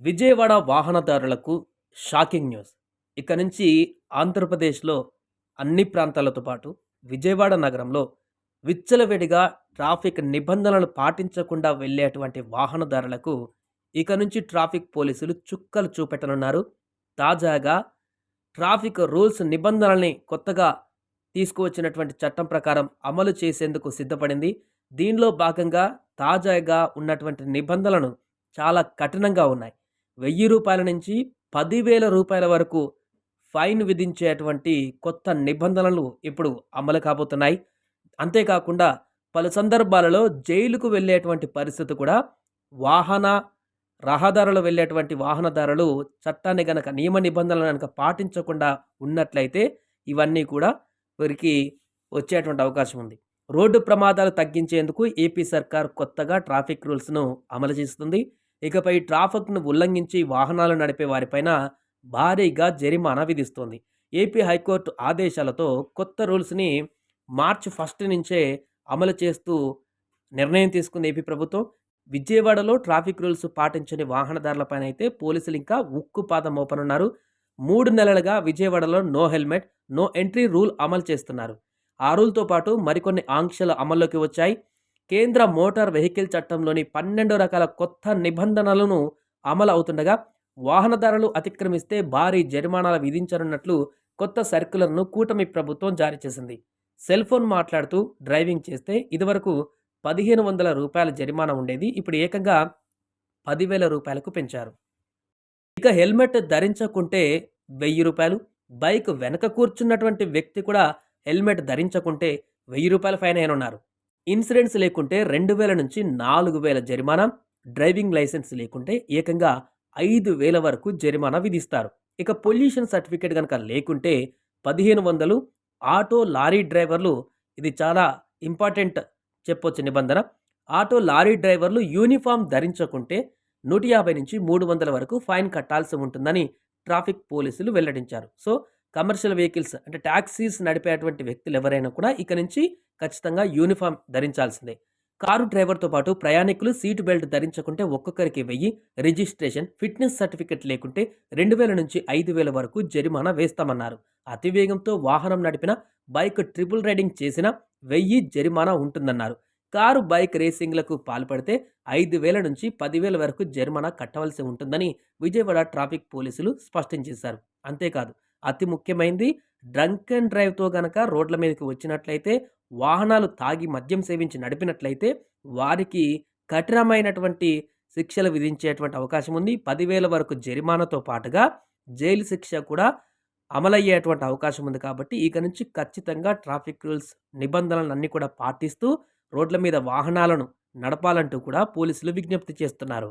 విజయవాడ వాహనదారులకు shocking news. ఇక నుంచి ఆంధ్రప్రదేశ్లో అన్ని ప్రాంతాలతో పాటు విజయవాడ నగరంలో విచ్చలవిడిగా ట్రాఫిక్ నిబంధనలు పాటించకుండా వెళ్ళేటువంటి వాహనదారులకు ఇక నుంచి ట్రాఫిక్ పోలీసులు చుక్కలు చూపెట్టనున్నారు. తాజాగా ట్రాఫిక్ రూల్స్ నిబంధనల్ని కొత్తగా తీసుకువచ్చినటువంటి చట్టం ప్రకారం అమలు చేసేందుకు సిద్ధపడింది. దీనిలో భాగంగా తాజాగా ఉన్నటువంటి నిబంధనలను చాలా కఠినంగా ఉన్నాయి. వెయ్యి రూపాయల నుంచి పదివేల రూపాయల వరకు ఫైన్ విధించేటువంటి కొత్త నిబంధనలు ఇప్పుడు అమలు కాబోతున్నాయి. అంతేకాకుండా పలు సందర్భాలలో జైలుకు వెళ్ళేటువంటి పరిస్థితి కూడా వాహన రహదారులు వెళ్ళేటువంటి వాహనదారులు చట్టాన్ని గనక నియమ నిబంధనలు కనుక పాటించకుండా ఉన్నట్లయితే ఇవన్నీ కూడా వీరికి వచ్చేటువంటి అవకాశం ఉంది. రోడ్డు ప్రమాదాలు తగ్గించేందుకు ఏపీ సర్కార్ కొత్తగా ట్రాఫిక్ రూల్స్ను అమలు చేస్తుంది. ఇకపై ట్రాఫిక్ను ఉల్లంఘించి వాహనాలు నడిపే వారిపైన భారీగా జరిమానా విధిస్తోంది. ఏపీ హైకోర్టు ఆదేశాలతో కొత్త రూల్స్ని మార్చి ఫస్ట్ నుంచే అమలు చేస్తూ నిర్ణయం తీసుకుంది ఏపీ ప్రభుత్వం. విజయవాడలో ట్రాఫిక్ రూల్స్ పాటించని వాహనదారులపైన అయితే పోలీసులు ఇంకా ఉక్కు పాదం మోపనున్నారు. మూడు నెలలుగా విజయవాడలో no helmet no entry rule అమలు చేస్తున్నారు. ఆ రూల్తో పాటు మరికొన్ని ఆంక్షలు అమల్లోకి వచ్చాయి. కేంద్ర మోటార్ వెహికల్ చట్టంలోని పన్నెండు రకాల కొత్త నిబంధనలను అమలు అవుతుండగా వాహనదారులు అతిక్రమిస్తే భారీ జరిమానాలు విధించనున్నట్లు కొత్త సర్కులర్ను కూటమి ప్రభుత్వం జారీ చేసింది. సెల్ ఫోన్ మాట్లాడుతూ డ్రైవింగ్ చేస్తే ఇదివరకు పదిహేను వందల రూపాయల జరిమానా ఉండేది ఇప్పుడు ఏకంగా పదివేల రూపాయలకు పెంచారు. ఇక హెల్మెట్ ధరించకుంటే వెయ్యి రూపాయలు బైక్ వెనక కూర్చున్నటువంటి వ్యక్తి కూడా హెల్మెట్ ధరించకుంటే వెయ్యి రూపాయల ఫైన్ అయినున్నారు. ఇన్సూరెన్స్ లేకుంటే రెండు వేల నుంచి నాలుగు వేల జరిమానా డ్రైవింగ్ లైసెన్స్ లేకుంటే ఏకంగా ఐదు వేల వరకు జరిమానా విధిస్తారు. ఇక పొల్యూషన్ సర్టిఫికేట్ కనుక లేకుంటే పదిహేను వందలు ఆటో లారీ డ్రైవర్లు ఇది చాలా ఇంపార్టెంట్ చెప్పొచ్చు నిబంధన. ఆటో లారీ డ్రైవర్లు యూనిఫామ్ ధరించకుంటే నూట యాభై నుంచి మూడు వందల వరకు ఫైన్ కట్టాల్సి ఉంటుందని ట్రాఫిక్ పోలీసులు వెల్లడించారు. సో కమర్షియల్ వెహికల్స్ అంటే ట్యాక్సీస్ నడిపేటువంటి వ్యక్తులు ఎవరైనా కూడా ఇక నుంచి ఖచ్చితంగా యూనిఫామ్ ధరించాల్సిందే. కారు డ్రైవర్తో పాటు ప్రయాణికులు సీటు బెల్ట్ ధరించకుంటే ఒక్కొక్కరికి వెయ్యి రిజిస్ట్రేషన్ ఫిట్నెస్ సర్టిఫికెట్ లేకుంటే రెండు వేల నుంచి ఐదు వేల వరకు జరిమానా వేస్తామన్నారు. అతివేగంతో వాహనం నడిపిన బైక్ ట్రిపుల్ రైడింగ్ చేసిన వెయ్యి జరిమానా ఉంటుందన్నారు. కారు బైక్ రేసింగ్లకు పాల్పడితే ఐదు వేల నుంచి పదివేల వరకు జరిమానా కట్టవలసి ఉంటుందని విజయవాడ ట్రాఫిక్ పోలీసులు స్పష్టం చేశారు. అంతేకాదు అతి ముఖ్యమైనది డ్రంక్ అండ్ డ్రైవ్తో గనక రోడ్ల మీదకి వచ్చినట్లయితే వాహనాలు తాగి మద్యం సేవించి నడిపినట్లయితే వారికి కఠినమైనటువంటి శిక్షలు విధించేటువంటి అవకాశం ఉంది. పదివేల వరకు జరిమానాతో పాటుగా జైలు శిక్ష కూడా అమలయ్యేటువంటి అవకాశం ఉంది కాబట్టి ఇక నుంచి ఖచ్చితంగా ట్రాఫిక్ రూల్స్ నిబంధనలన్నీ కూడా పాటిస్తూ రోడ్ల మీద వాహనాలను నడపాలంటూ కూడా పోలీసులు విజ్ఞప్తి చేస్తున్నారు.